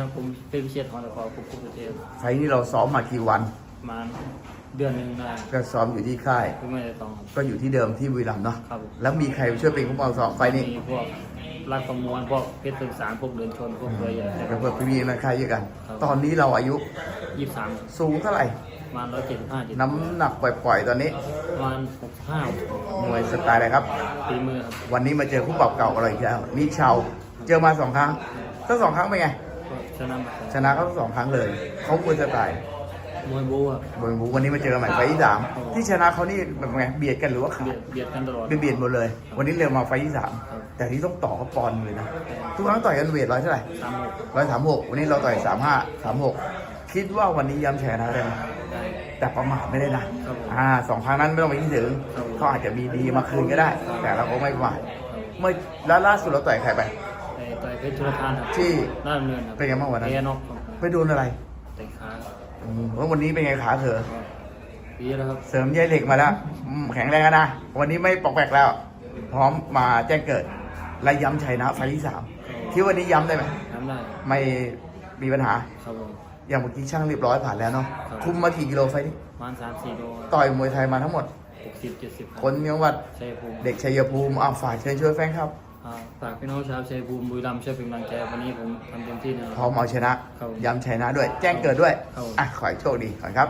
ครับผมเป็นพิเศษของตะกอผมคุประเทศไฟล์นี้เราซ้อมมากี่วัน ประมาณเดือนหนึ่งได้ก็ซ้อมอยู่ที่ค่ายก็ไม่ได้ต้องครับ ก็อยู่ที่เดิมที่บุรีรัมย์เนาะ ครับผม แล้วมีใครช่วยเป็นผู้ปกครองซ้อมไฟล์นี้มีพวกรักประมวลพวกเพชรตึกสารพวกเดินชนพวกเรือใหญ่แล้วเพื่อนพี่ๆในค่ายเยอะกันครับตอนนี้เราอายุยี่สิบสามสูงเท่าไหร่ ประมาณร้อยเจ็ดสิบห้าจุดน้ำหนักปล่อยๆ ตอนนี้ ประมาณหกห้ามวยสไตล์อะไรครับ ตีมือครับวันนี้มาเจอคู่ปรับเก่าอะไรอีกแล้วนี่ชาวเจอมาสองครั้งทั้งสองครั้งเป็นไงก็ ชนะมาสองชนะเขาทั้งสองครั้งเลย เขาควรจะตายมวยบู๊ครับบนบูวันนี้มาเจอกันใหม่ไฟล์ที่สามที่ชนะเขานี่แบบไงเบียดกันหรือว่าขาเบียดดเบียดกันตลอดเบียดหมดเลย วันนี้เร็วมาไฟล์ที่สามครับแต่ที่ต้องต่อเขาปอนด์เลยนะทุกครั้งต่อยกันเวทร้อยเท่าไหร่สามหกร้อยสามหกวันนี้เราต่อยสามห้าสามหกคิดว่าวันนี้ย้ำชนะได้ไหมได้แต่ประมาทไม่ได้นะครับผมอ่าสองครั้งนั้นไม่ต้องไปคิดถึงครับผมเขาอาจจะมีดีมาคืนก็ได้ครับแต่เราก็ไม่ประมาทเมื่อแล้วล่าสุดเราต่อยใครไป ไอ้ต่อยเพชรชุลทานครับที่น่าดำเนินครับเป็นไงบ้างวันนั้น แพ้น็อกครับไปโดนอะไรแต่ขาอืมแล้ววันนี้เป็นไงขาเธอก็ปีแล้วครับเสริมใยเหล็กมาแล้วอืมแข็งแรงแล้วนะ วันนี้ไม่ปอกแปกแล้ว พร้อมมาแจ้งเกิด และย้ำชัยนะไฟล์ที่สามคิดว่าวันนี้ย้ำได้ไหมทำได้ไม่มีปัญหา ครับผม อย่างเมื่อกี้ช่างเรียบร้อยผ่านแล้วเนาะ ครับ คุมมากี่กิโลไฟล์นี้ ประมาณสามสี่โลต่อยมวยไทยมาทั้งหมด หกสิบเจ็ดสิบคนจังหวัด ชัยภูมิ เด็กชัยภูมิอ้าวฝากเชิญช่วยแฟนครับอ่า ฝากพี่น้องชาวชัยภูมิบุรีรัมย์ช่วยเป็นกำลังใจวันนี้ผมทำเต็มที่นะคพร้รัอบมเอาชนะ ครับย้ำชัยนะด้วย แจ้งเกิดด้วย ครับผม อะ ขอให้โชคดีก่อนครับ